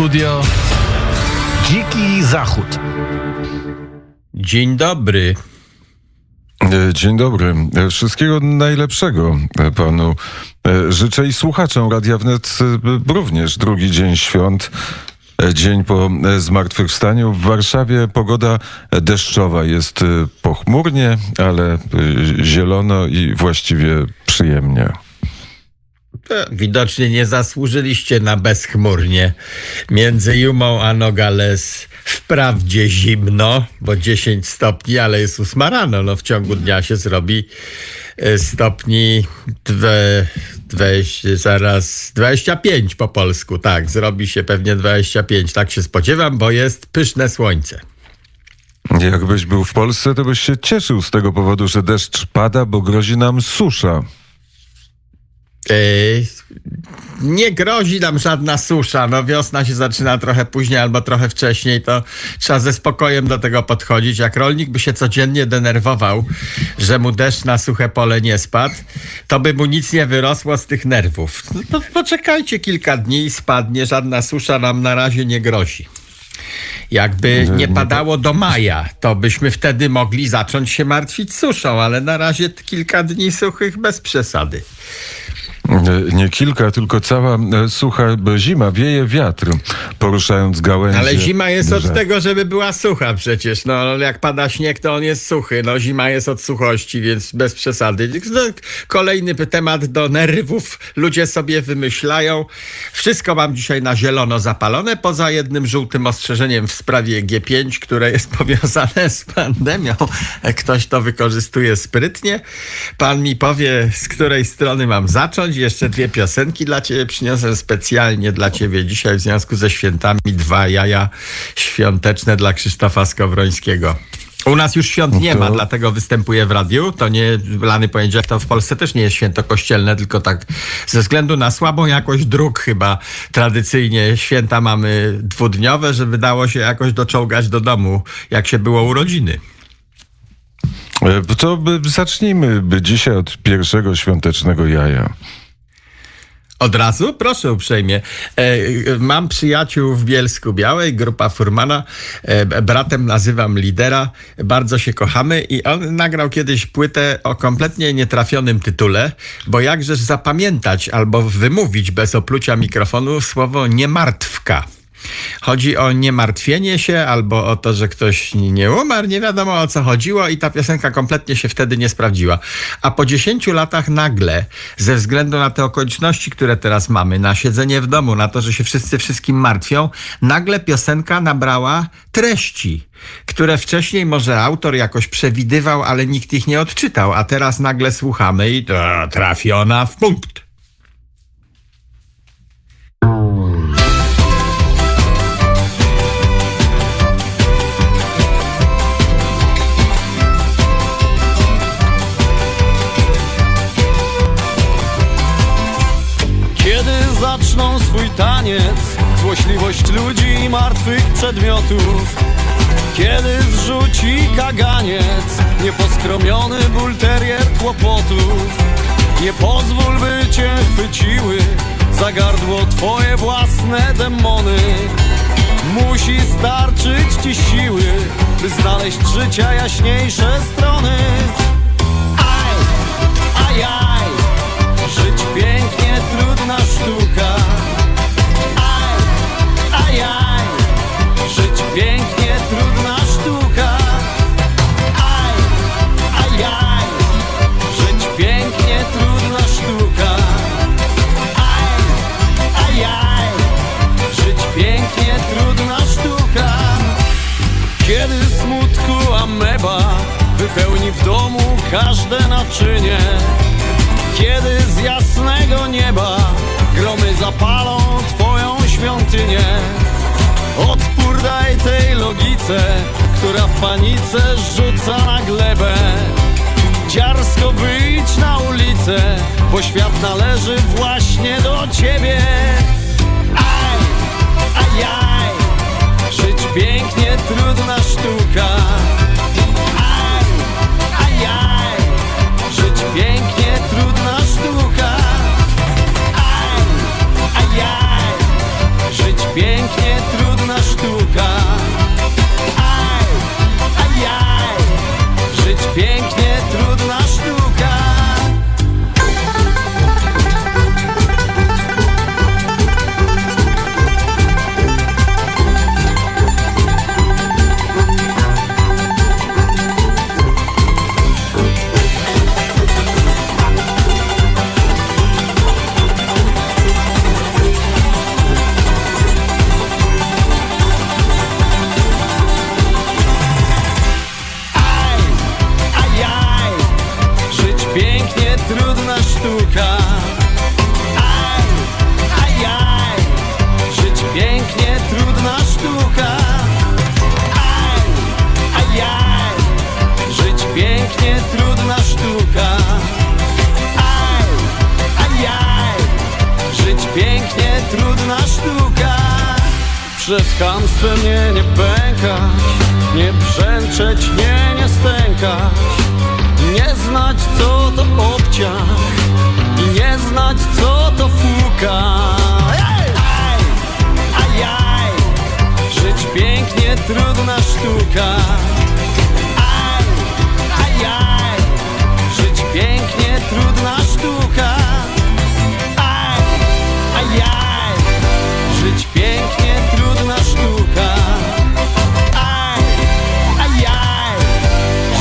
studio Dziki Zachód. Dzień dobry. E, Dzień dobry. E, Wszystkiego najlepszego e, panu życzę i słuchaczom Radia Wnet również drugi dzień świąt. Dzień po zmartwychwstaniu. W Warszawie pogoda deszczowa jest pochmurnie, ale zielono i właściwie przyjemnie. E, Widocznie nie zasłużyliście na bezchmurnie. Między Jumą a Nogales wprawdzie zimno, bo 10 stopni, ale jest ósma rano. No w ciągu dnia się zrobi e, stopni dwe, dwadzieścia, zaraz 25 po polsku. Tak, zrobi się pewnie 25. Tak się spodziewam, bo jest pyszne słońce. Jakbyś był w Polsce, to byś się cieszył z tego powodu, że deszcz pada, bo grozi nam susza. Nie grozi nam żadna susza. No wiosna się zaczyna trochę później albo trochę wcześniej, to trzeba ze spokojem do tego podchodzić. Jak rolnik by się codziennie denerwował, że mu deszcz na suche pole nie spadł, to by mu nic nie wyrosło z tych nerwów. No to poczekajcie kilka dni i spadnie. Żadna susza nam na razie nie grozi. Jakby nie padało do maja, to byśmy wtedy mogli zacząć się martwić suszą, ale na razie kilka dni suchych bez przesady. E, Nie kilka, tylko cała e, sucha zima. Wieje wiatr, poruszając gałęzie. Ale zima jest od tego, żeby była sucha przecież. No, jak pada śnieg, to on jest suchy. No, zima jest od suchości, więc bez przesady. Kolejny temat do nerwów. Ludzie sobie wymyślają. Wszystko mam dzisiaj na zielono zapalone, poza jednym żółtym ostrzeżeniem w sprawie G5, które jest powiązane z pandemią. Ktoś to wykorzystuje sprytnie. Pan mi powie, z której strony mam zacząć. Jeszcze dwie piosenki dla ciebie przyniosę specjalnie dla ciebie dzisiaj w związku ze świętami. Dwa jaja świąteczne dla Krzysztofa Skowrońskiego. U nas już świąt nie ma, dlatego występuję w radiu. To nie lany poniedziałek, to w Polsce też nie jest święto kościelne, tylko tak ze względu na słabą jakość dróg chyba tradycyjnie święta mamy dwudniowe, żeby dało się jakoś doczołgać do domu, jak się było urodziny. E, To zacznijmy dzisiaj od pierwszego świątecznego jaja. Od razu? Proszę uprzejmie. E, e, mam przyjaciół w Bielsku Białej, grupa Furmana. E, bratem nazywam lidera. Bardzo się kochamy i on nagrał kiedyś płytę o kompletnie nietrafionym tytule, bo jakżeż zapamiętać albo wymówić bez oplucia mikrofonu słowo niemartwka. Chodzi o niemartwienie się albo o to, że ktoś nie umarł, nie wiadomo o co chodziło i ta piosenka kompletnie się wtedy nie sprawdziła. A po 10 latach nagle, ze względu na te okoliczności, które teraz mamy, na siedzenie w domu, na to, że się wszyscy wszystkim martwią, nagle piosenka nabrała treści, które wcześniej może autor jakoś przewidywał, ale nikt ich nie odczytał, a teraz nagle słuchamy i to trafiona w punkt. Taniec Złośliwość ludzi i martwych przedmiotów. Kiedy zrzuci kaganiec Nieposkromiony bulterier kłopotów. Nie pozwól by cię chwyciły Za gardło twoje własne demony. Musi starczyć ci siły By znaleźć życia jaśniejsze strony. Aj, aj, aj Żyć pięknie, trudna sztuka pięknie, trudna sztuka. Aj, aj, aj. Żyć pięknie, trudna sztuka. Aj, aj, aj. Żyć pięknie, trudna sztuka. Kiedy smutku ameba wypełni w domu każde naczynie. Kiedy z jasnego nieba gromy zapalą twoją świątynię Odpór daj tej logice, która w panice rzuca na glebę. Dziarsko wyjdź na ulicę, bo świat należy właśnie do ciebie. Aj, aj, aj. Żyć pięknie, trudna sztuka. Aj, aj, aj. Żyć pięknie, trudna sztuka. Aj, aj, aj. Żyć pięknie, pięknie, trudna sztuka. Przed chamstwem nie, nie pękać Nie brzęczeć, nie, nie stękać Nie znać co to obciach I nie znać co to fuka. Żyć pięknie, trudna sztuka. Aj, ajaj Żyć pięknie, trudna sztuka. Aj, ajaj Żyć pięknie, trudna sztuka. Aj, ajaj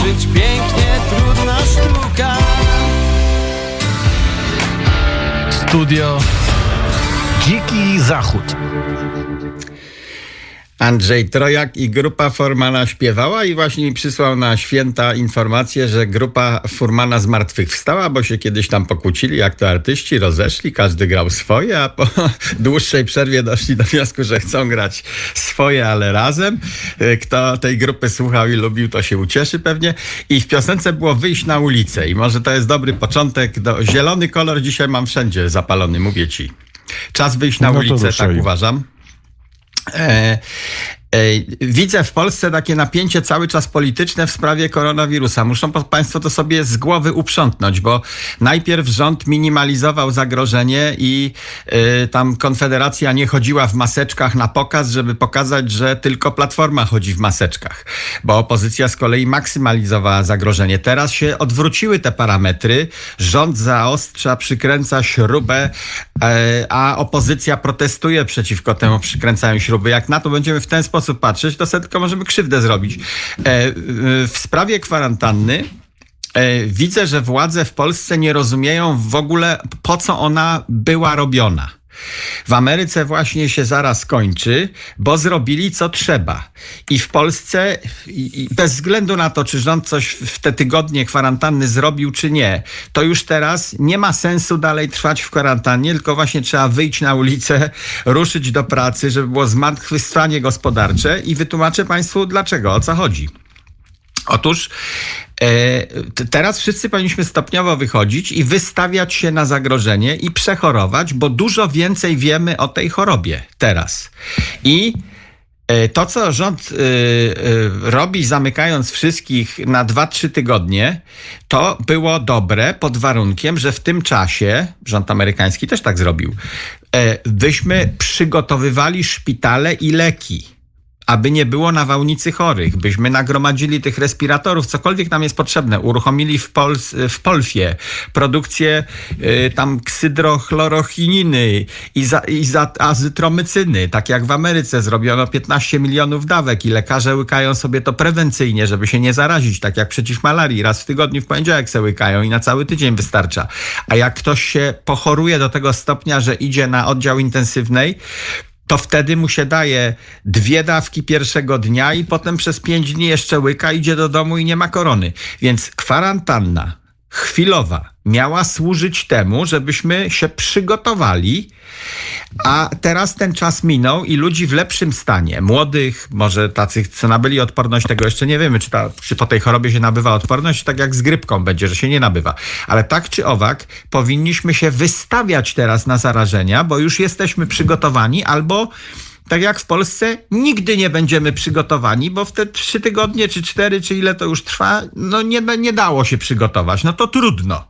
Żyć pięknie, trudna sztuka. Studio Dziki Zachód. Andrzej Trojak i grupa Formana śpiewała i właśnie mi przysłał na święta informację, że grupa Furmana zmartwychwstała, bo się kiedyś tam pokłócili, jak to artyści, rozeszli, każdy grał swoje, a po dłuższej przerwie doszli do wniosku, że chcą grać swoje, ale razem. Y, Kto tej grupy słuchał i lubił, to się ucieszy pewnie. I w piosence było wyjść na ulicę i może to jest dobry początek. Do... Zielony kolor dzisiaj mam wszędzie zapalony, mówię ci. Czas wyjść na No ulicę, tak uważam. E, e, widzę w Polsce takie napięcie cały czas polityczne w sprawie koronawirusa. Muszą Państwo to sobie z głowy uprzątnąć, bo najpierw rząd minimalizował zagrożenie i e, tam Konfederacja nie chodziła w maseczkach na pokaz, żeby pokazać, że tylko Platforma chodzi w maseczkach, bo opozycja z kolei maksymalizowała zagrożenie. Teraz się odwróciły te parametry. Rząd zaostrza, przykręca śrubę, e, a opozycja protestuje przeciwko temu przykręcaniu śruby. Jak na to będziemy w ten sposób patrzeć, to sobie tylko możemy krzywdę zrobić. E, e, w sprawie kwarantanny e, widzę, że władze w Polsce nie rozumieją w ogóle, po co ona była robiona. W Ameryce właśnie się zaraz kończy, bo zrobili co trzeba. I w Polsce, i, bez względu na to, czy rząd coś w te tygodnie kwarantanny zrobił, czy nie, to już teraz nie ma sensu dalej trwać w kwarantannie, tylko właśnie trzeba wyjść na ulicę, ruszyć do pracy, żeby było zmartwychwstanie gospodarcze i wytłumaczę Państwu dlaczego, o co chodzi. Otóż teraz wszyscy powinniśmy stopniowo wychodzić i wystawiać się na zagrożenie i przechorować, bo dużo więcej wiemy o tej chorobie teraz. I e, to, co rząd y, robi, zamykając wszystkich na 2-3 tygodnie, to było dobre pod warunkiem, że w tym czasie, rząd amerykański też tak zrobił, e, byśmy przygotowywali szpitale i leki aby nie było nawałnicy chorych, byśmy nagromadzili tych respiratorów, cokolwiek nam jest potrzebne, uruchomili w, Pols- w Polfie produkcję y, tam ksydrochlorochininy i, za, i za azytromycyny, tak jak w Ameryce zrobiono 15 milionów dawek i lekarze łykają sobie to prewencyjnie, żeby się nie zarazić, tak jak przeciw malarii, raz w tygodniu w poniedziałek se łykają i na cały tydzień wystarcza. A jak ktoś się pochoruje do tego stopnia, że idzie na oddział intensywnej, to wtedy mu się daje dwie dawki pierwszego dnia i potem przez pięć dni jeszcze łyka, idzie do domu i nie ma korony. Więc kwarantanna chwilowa miała służyć temu, żebyśmy się przygotowali, a teraz ten czas minął i ludzi w lepszym stanie, młodych, może tacy, co nabyli odporność, tego jeszcze nie wiemy, czy, ta, czy po tej chorobie się nabywa odporność, tak jak z grypką będzie, że się nie nabywa. Ale tak czy owak, powinniśmy się wystawiać teraz na zarażenia, bo już jesteśmy przygotowani albo tak jak w Polsce, nigdy nie będziemy przygotowani, bo w te trzy tygodnie, czy cztery, czy ile to już trwa, no nie, nie dało się przygotować. No to trudno.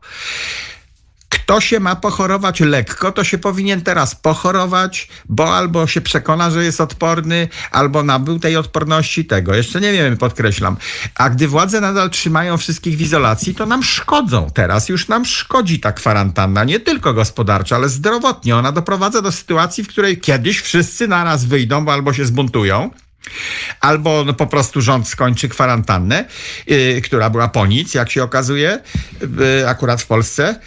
Kto się ma pochorować lekko, to się powinien teraz pochorować, bo albo się przekona, że jest odporny, albo nabył tej odporności tego. Jeszcze nie wiemy, podkreślam. A gdy władze nadal trzymają wszystkich w izolacji, to nam szkodzą. Teraz już nam szkodzi ta kwarantanna, nie tylko gospodarczo, ale zdrowotnie. Ona doprowadza do sytuacji, w której kiedyś wszyscy naraz wyjdą, bo albo się zbuntują, Albo no, po prostu rząd skończy kwarantannę, yy, która była po nic, jak się okazuje, yy, akurat w Polsce.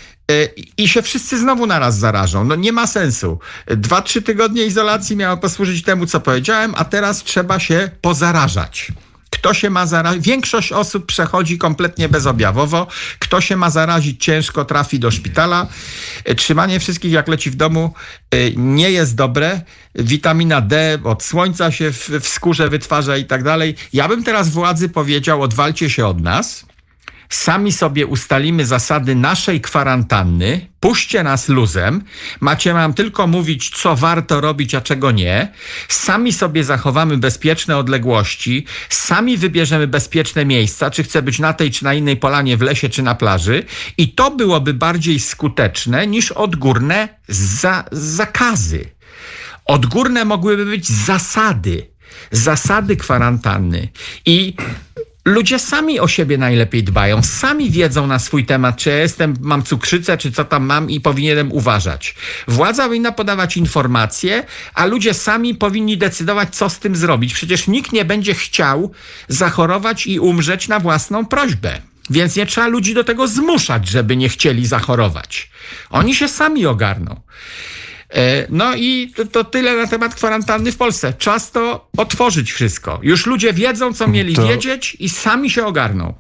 I się wszyscy znowu naraz zarażą. No nie ma sensu. Dwa, trzy tygodnie izolacji miało posłużyć temu, co powiedziałem, a teraz trzeba się pozarażać. Kto się ma zarazić? Większość osób przechodzi kompletnie bezobjawowo. Kto się ma zarazić ciężko, trafi do szpitala. E, Trzymanie wszystkich jak leci w domu e, nie jest dobre. Witamina D od słońca się w, w skórze wytwarza i tak dalej. Ja bym teraz władzy powiedział, odwalcie się od nas. Sami sobie ustalimy zasady naszej kwarantanny, puśćcie nas luzem, macie nam tylko mówić, co warto robić, a czego nie, sami sobie zachowamy bezpieczne odległości, sami wybierzemy bezpieczne miejsca, czy chce być na tej czy na innej polanie, w lesie czy na plaży. I to byłoby bardziej skuteczne niż odgórne za zakazy. Odgórne mogłyby być zasady, zasady kwarantanny. I ludzie sami o siebie najlepiej dbają, sami wiedzą na swój temat, czy ja jestem, mam cukrzycę, czy co tam mam i powinienem uważać. Władza powinna podawać informacje, a ludzie sami powinni decydować, co z tym zrobić. Przecież nikt nie będzie chciał zachorować i umrzeć na własną prośbę. Więc nie trzeba ludzi do tego zmuszać, żeby nie chcieli zachorować. Oni się sami ogarną. E, No i to, to tyle na temat kwarantanny w Polsce. Czas to otworzyć wszystko. Już ludzie wiedzą, co mieli To- wiedzieć i sami się ogarną.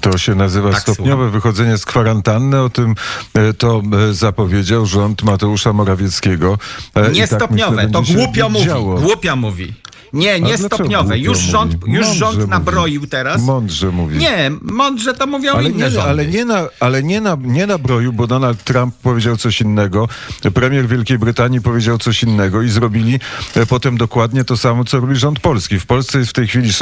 To się nazywa Tak, stopniowe słucham. wychodzenie z kwarantanny. O tym e, to e, zapowiedział rząd Mateusza Morawieckiego. E, i Nie tak, stopniowe, myślę, to głupio mówi. działo. Głupio mówi. Nie, nie dlaczego stopniowe. głupio Już rząd, mówi? już Mądrze rząd mówi. nabroił teraz. Mądrze mówi. Nie, mądrze to mówią Ale inne nie, rządy. ale, nie na, ale nie, na, nie na broju, bo Donald Trump powiedział coś innego, premier Wielkiej Brytanii powiedział coś innego i zrobili e, potem dokładnie to samo, co robi rząd polski. W Polsce jest w tej chwili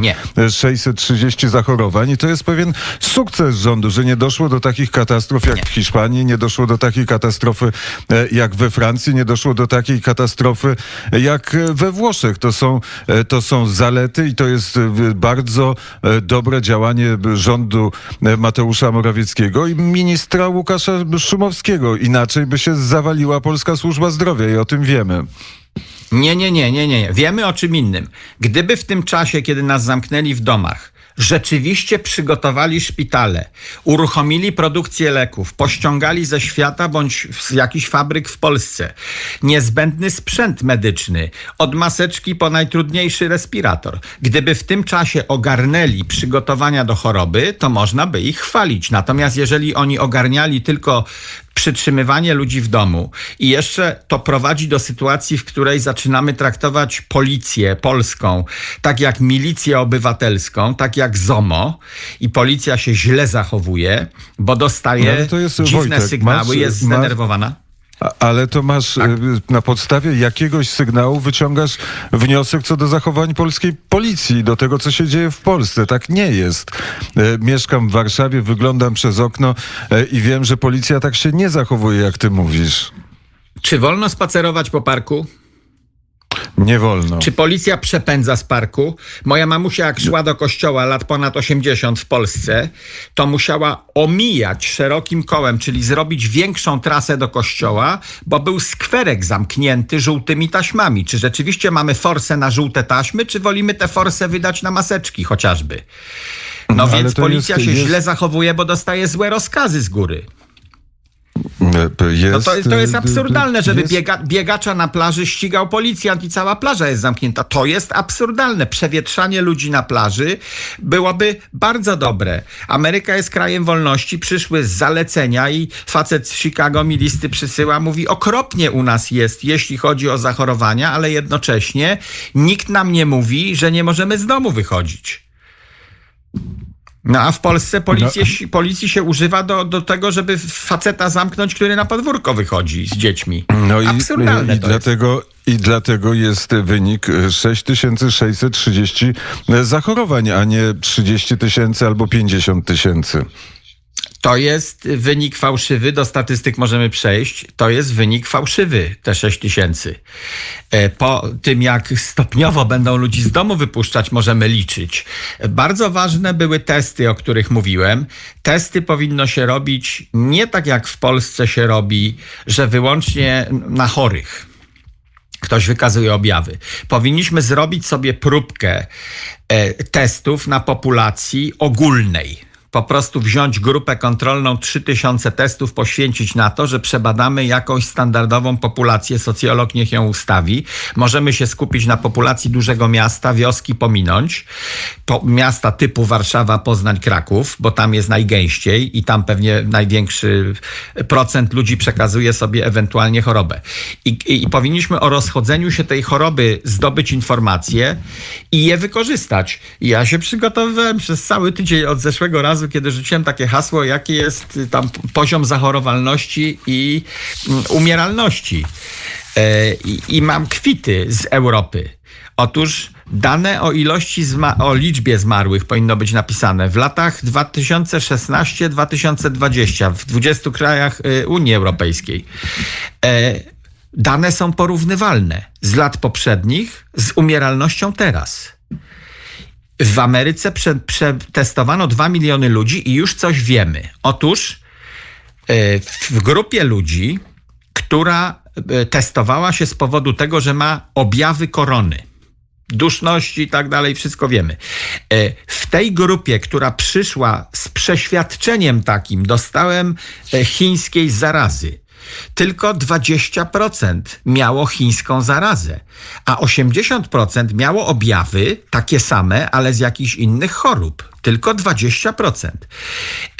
Nie. 6630 zachorowań i to jest pewien sukces rządu, że nie doszło do takich katastrof jak w Hiszpanii, nie doszło do takiej katastrofy e, jak we Francji, nie doszło do takiej katastrofy e, jak e, we Włoszech. To są, e, to są zalety i to jest e, bardzo e, dobre działanie rządu Mateusza Morawieckiego i ministra Łukasza Szumowskiego. Inaczej by się zawaliła Polska Służba Zdrowia i o tym wiemy. Nie, nie, nie, nie, nie. Wiemy o czym innym. Gdyby w tym czasie, kiedy nas zamknęli w domach, rzeczywiście przygotowali szpitale, uruchomili produkcję leków, pościągali ze świata bądź z jakichś fabryk w Polsce niezbędny sprzęt medyczny, od maseczki po najtrudniejszy respirator. Gdyby w tym czasie ogarnęli przygotowania do choroby, to można by ich chwalić. Natomiast jeżeli oni ogarniali tylko przytrzymywanie ludzi w domu i jeszcze to prowadzi do sytuacji, w której zaczynamy traktować policję polską tak jak milicję obywatelską, tak jak ZOMO i policja się źle zachowuje, bo No, dostaje jest, dziwne Wojtek, sygnały, masz- jest masz- zdenerwowana. A- Ale to masz Tak. e, na podstawie jakiegoś sygnału wyciągasz wniosek co do zachowań polskiej policji, do tego, co się dzieje w Polsce. Tak nie jest. E, Mieszkam w Warszawie, wyglądam przez okno e, i wiem, że policja tak się nie zachowuje, jak ty mówisz. Czy wolno spacerować po parku? Nie wolno. Czy policja przepędza z parku? Moja mamusia, jak szła do kościoła lat ponad 80 w Polsce, to musiała omijać szerokim kołem, czyli zrobić większą trasę do kościoła, bo był skwerek zamknięty żółtymi taśmami. Czy rzeczywiście mamy forsę na żółte taśmy, czy wolimy tę forsę wydać na maseczki chociażby? No, No, więc policja jest- się jest- źle zachowuje, bo dostaje złe rozkazy z góry. Jest, No to, to jest e, absurdalne, żeby jest- biega, biegacza na plaży ścigał policjant i cała plaża jest zamknięta. To jest absurdalne. Przewietrzanie ludzi na plaży byłoby bardzo dobre. Ameryka jest krajem wolności, przyszły z zalecenia i facet z Chicago mi listy przysyła, mówi okropnie u nas jest, jeśli chodzi o zachorowania, ale jednocześnie nikt nam nie mówi, że nie możemy z domu wychodzić. No a w Polsce policji, policji się używa do, do tego, żeby faceta zamknąć, który na podwórko wychodzi z dziećmi. No i, Absurdalne i, to dlatego, i dlatego jest wynik e, 6630 zachorowań, a nie 30 tysięcy albo 50 tysięcy. To jest wynik fałszywy, do statystyk możemy przejść. To jest wynik fałszywy, te 6 tysięcy. E, Po tym, jak stopniowo będą ludzi z domu wypuszczać, możemy liczyć. Bardzo ważne były testy, o których mówiłem. Testy powinno się robić nie tak, jak w Polsce się robi, że wyłącznie na chorych. ktoś wykazuje objawy. Powinniśmy zrobić sobie próbkę e, testów na populacji ogólnej. Po prostu wziąć grupę kontrolną 3000 testów, poświęcić na to, że przebadamy jakąś standardową populację, socjolog niech ją ustawi. Możemy się skupić na populacji dużego miasta, wioski pominąć, po, miasta typu Warszawa, Poznań, Kraków, bo tam jest najgęściej i tam pewnie największy procent ludzi przekazuje sobie ewentualnie chorobę. I, i, i powinniśmy o rozchodzeniu się tej choroby zdobyć informacje i je wykorzystać. Ja się przygotowywałem przez cały tydzień od zeszłego razu, kiedy rzuciłem takie hasło, jaki jest y, tam poziom zachorowalności i mm, umieralności. E, I, I mam kwity z Europy. Otóż dane o ilości, o liczbie zmarłych powinno być napisane w latach 2016-2020 w 20 krajach y, Unii Europejskiej. E, dane są porównywalne z lat poprzednich z umieralnością teraz. W Ameryce prze, przetestowano 2 miliony ludzi i już coś wiemy. Otóż e, w grupie ludzi, która e, testowała się z powodu tego, że ma objawy korony, duszności i tak dalej, wszystko wiemy. E, W tej grupie, która przyszła z przeświadczeniem takim, dostałem chińskiej zarazy. Tylko 20% miało chińską zarazę, a 80% miało objawy takie same, ale z jakichś innych chorób. Tylko 20%.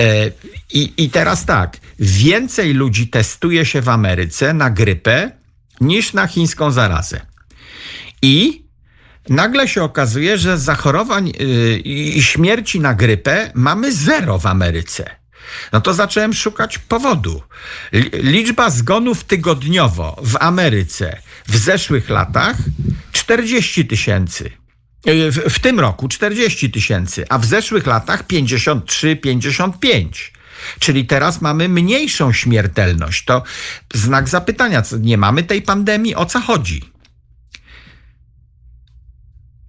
E, I, I teraz tak, więcej ludzi testuje się w Ameryce na grypę niż na chińską zarazę. I nagle się okazuje, że zachorowań yy, i śmierci na grypę mamy zero w Ameryce. No to zacząłem szukać powodu. Li- Liczba zgonów tygodniowo w Ameryce w zeszłych latach 40 tysięcy. Yy, W, w tym roku 40 tysięcy, a w zeszłych latach 53-55. Czyli teraz mamy mniejszą śmiertelność. To znak zapytania, nie mamy tej pandemii, o co chodzi?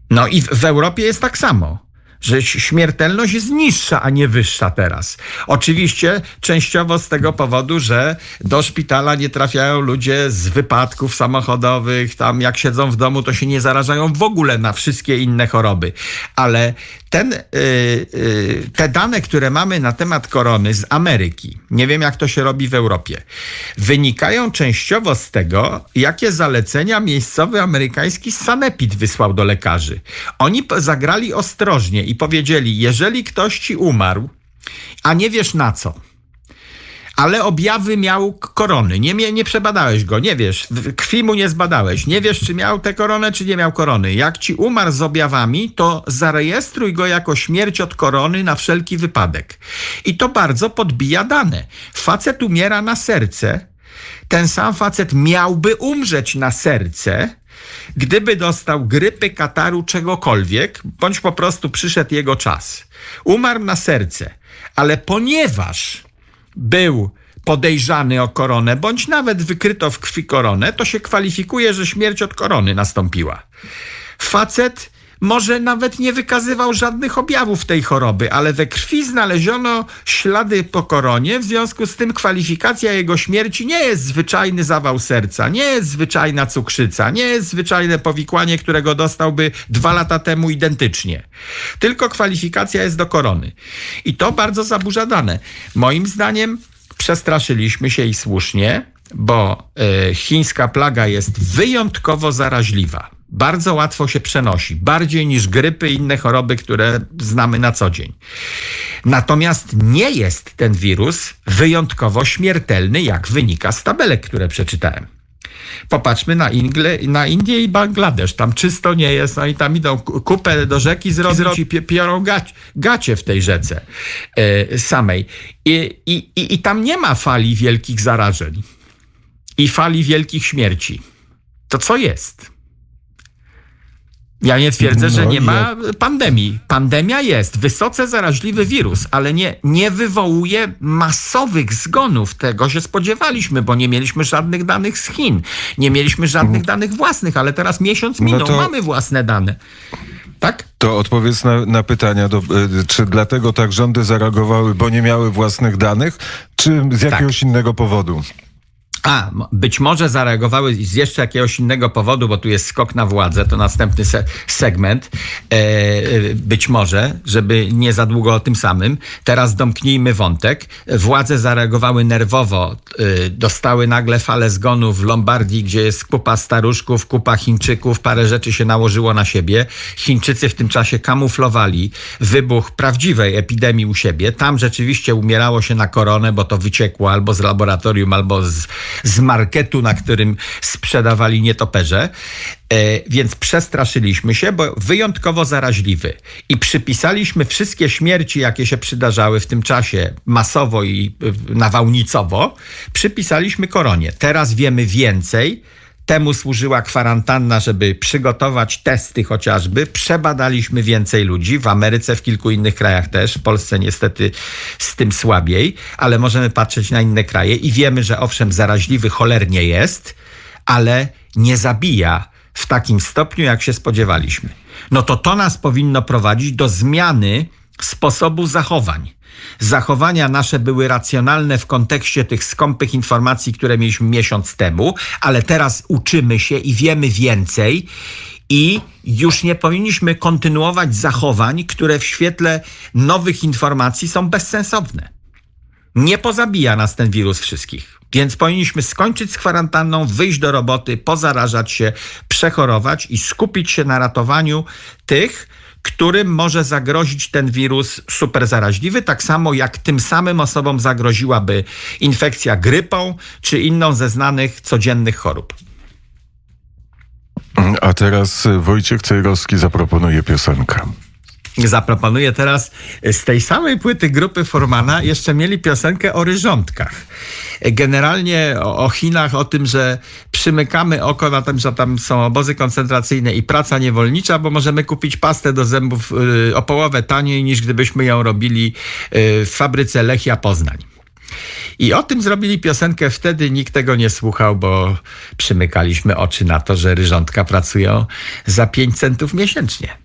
No i w, w Europie jest tak samo. Że śmiertelność jest niższa, a nie wyższa teraz. Oczywiście częściowo z tego powodu, że do szpitala nie trafiają ludzie z wypadków samochodowych, tam jak siedzą w domu, to się nie zarażają w ogóle na wszystkie inne choroby. Ale ten, y, y, te dane, które mamy na temat korony z Ameryki, nie wiem jak to się robi w Europie, wynikają częściowo z tego, jakie zalecenia miejscowy amerykański sanepid wysłał do lekarzy. Oni zagrali ostrożnie i powiedzieli, jeżeli ktoś ci umarł, a nie wiesz na co, ale objawy miał korony. Nie, nie przebadałeś go, nie wiesz, krwi mu nie zbadałeś, nie wiesz, czy miał tę koronę, czy nie miał korony. Jak ci umarł z objawami, to zarejestruj go jako śmierć od korony na wszelki wypadek. I to bardzo podbija dane. Facet umiera na serce, ten sam facet miałby umrzeć na serce, gdyby dostał grypy, kataru, czegokolwiek, bądź po prostu przyszedł jego czas. Umarł na serce, ale ponieważ był podejrzany o koronę, bądź nawet wykryto w krwi koronę, to się kwalifikuje, że śmierć od korony nastąpiła. Facet może nawet nie wykazywał żadnych objawów tej choroby, ale we krwi znaleziono ślady po koronie, w związku z tym kwalifikacja jego śmierci nie jest zwyczajny zawał serca, nie jest zwyczajna cukrzyca, nie jest zwyczajne powikłanie, którego dostałby dwa lata temu identycznie. Tylko kwalifikacja jest do korony. I to bardzo zaburza dane. Moim zdaniem przestraszyliśmy się i słusznie, bo e, chińska plaga jest wyjątkowo zaraźliwa. Bardzo łatwo się przenosi, bardziej niż grypy i inne choroby, które znamy na co dzień. Natomiast nie jest ten wirus wyjątkowo śmiertelny, jak wynika z tabelek, które przeczytałem. Popatrzmy na, Ingle, na Indię i Bangladesz. Tam czysto nie jest, no i tam idą ku- kupę do rzeki zrobić i pi- piorą gać, gacie w tej rzece e, samej. I, i, i, I tam nie ma fali wielkich zarażeń i fali wielkich śmierci. To co jest? Ja nie twierdzę, że No, nie ma pandemii. Pandemia jest, wysoce zaraźliwy wirus, ale nie, nie wywołuje masowych zgonów. Tego się spodziewaliśmy, bo nie mieliśmy żadnych danych z Chin. Nie mieliśmy żadnych danych własnych, ale teraz miesiąc No minął, to- mamy własne dane. Tak? To odpowiedz na, na pytania, do, e, czy dlatego tak rządy zareagowały, bo nie miały własnych danych, czy z jakiegoś innego powodu? A, być może zareagowały z jeszcze jakiegoś innego powodu, bo tu jest skok na władzę, to następny se segment. E, e, być może, żeby nie za długo o tym samym. Teraz domknijmy wątek. Władze zareagowały nerwowo. E, dostały nagle falę zgonu w Lombardii, gdzie jest kupa staruszków, kupa Chińczyków, parę rzeczy się nałożyło na siebie. Chińczycy w tym czasie kamuflowali wybuch prawdziwej epidemii u siebie. Tam rzeczywiście umierało się na koronę, bo to wyciekło albo z laboratorium, albo z, z marketu, na którym sprzedawali nietoperze. E, więc przestraszyliśmy się, bo wyjątkowo zaraźliwy. I przypisaliśmy wszystkie śmierci, jakie się przydarzały w tym czasie masowo i y, nawałnicowo, przypisaliśmy koronie. Teraz wiemy więcej. Temu służyła kwarantanna, żeby przygotować testy chociażby. Przebadaliśmy więcej ludzi, w Ameryce, w kilku innych krajach też, w Polsce niestety z tym słabiej, ale możemy patrzeć na inne kraje i wiemy, że owszem, zaraźliwy cholernie jest, ale nie zabija w takim stopniu, jak się spodziewaliśmy. No to to nas powinno prowadzić do zmiany sposobu zachowań. Zachowania nasze były racjonalne w kontekście tych skąpych informacji, które mieliśmy miesiąc temu, ale teraz uczymy się i wiemy więcej. I już nie powinniśmy kontynuować zachowań, które w świetle nowych informacji są bezsensowne. Nie pozabija nas ten wirus wszystkich. Więc powinniśmy skończyć z kwarantanną, wyjść do roboty, pozarażać się, przechorować i skupić się na ratowaniu tych, którym może zagrozić ten wirus super zaraźliwy, tak samo jak tym samym osobom zagroziłaby infekcja grypą czy inną ze znanych codziennych chorób. A teraz Wojciech Cejrowski zaproponuje piosenkę. Zaproponuję teraz z tej samej płyty grupy Formana jeszcze mieli piosenkę o ryżątkach. Generalnie o, o Chinach, o tym, że przymykamy oko na tym, że tam są obozy koncentracyjne i praca niewolnicza, bo możemy kupić pastę do zębów y, o połowę taniej niż gdybyśmy ją robili y, w fabryce Lechia Poznań. I o tym zrobili piosenkę, wtedy nikt tego nie słuchał, bo przymykaliśmy oczy na to, że ryżątka pracują za 5 centów miesięcznie.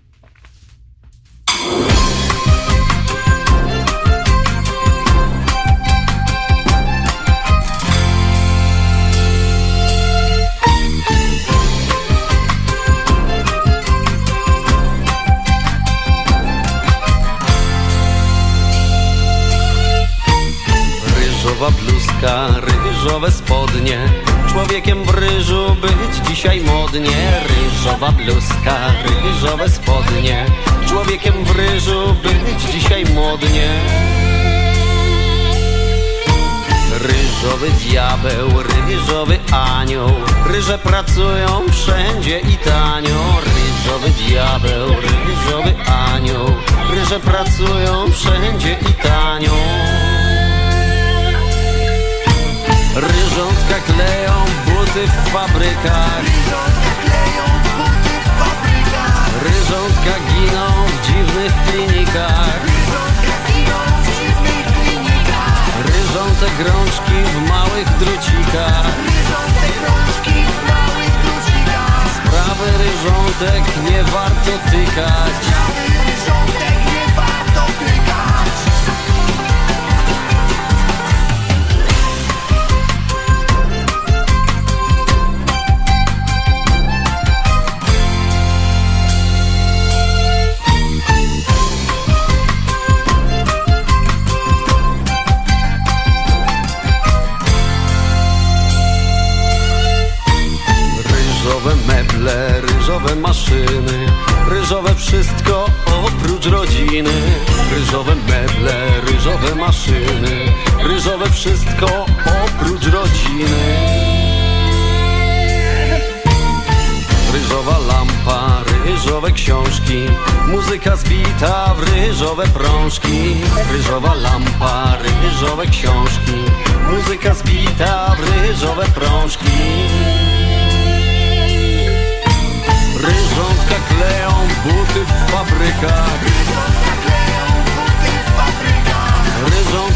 Dzisiaj modnie Ryżowa bluzka, ryżowe spodnie. Człowiekiem w ryżu być dzisiaj modnie. Ryżowy diabeł, ryżowy anioł. Ryże pracują wszędzie i tanio. Ryżowy diabeł, ryżowy anioł. Ryże pracują wszędzie i tanio. Ryżątka kleją buty w fabrykach maszyny Ryżowe wszystko oprócz rodziny. Ryżowa lampa, ryżowe książki. Muzyka zbita w ryżowe prążki. Ryżowa lampa, ryżowe książki. Muzyka zbita w ryżowe prążki. Ryżątka kleją buty w fabrykach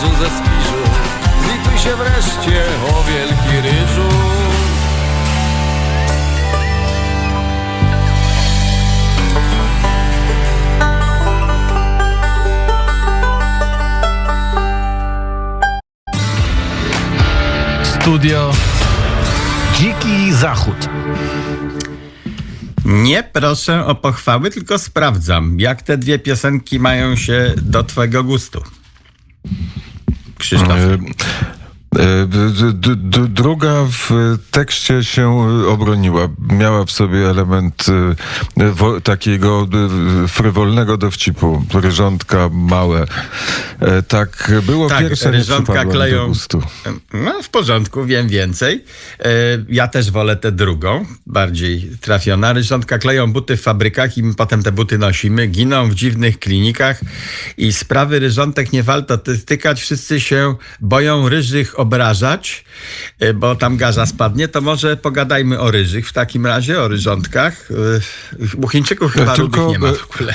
ryżu ze spiżu Zlituj się wreszcie, o wielki ryżu Studio Dziki Zachód. Nie proszę o pochwały, tylko sprawdzam, jak te dwie piosenki mają się do twojego gustu. Krzysztof. E, e, Druga w tekście się obroniła. Miała w sobie element e, takiego e, frywolnego dowcipu. Ryżątka małe. E, Tak było Tak, pierwsze, ryżątka kleją. do gustu. No, w porządku, wiem więcej. E, Ja też wolę tę drugą, bardziej trafiona. Ryżątka kleją buty w fabrykach i my potem te buty nosimy. Giną w dziwnych klinikach i sprawy ryżątek nie warto ty- tykać. Wszyscy się boją ryżych obrażać, e, bo tam garza spadnie. To może pogadajmy o ryżych w takim razie, o ryżątkach. E, U Chińczyków chyba Tylko, rudych nie ma e, w ogóle.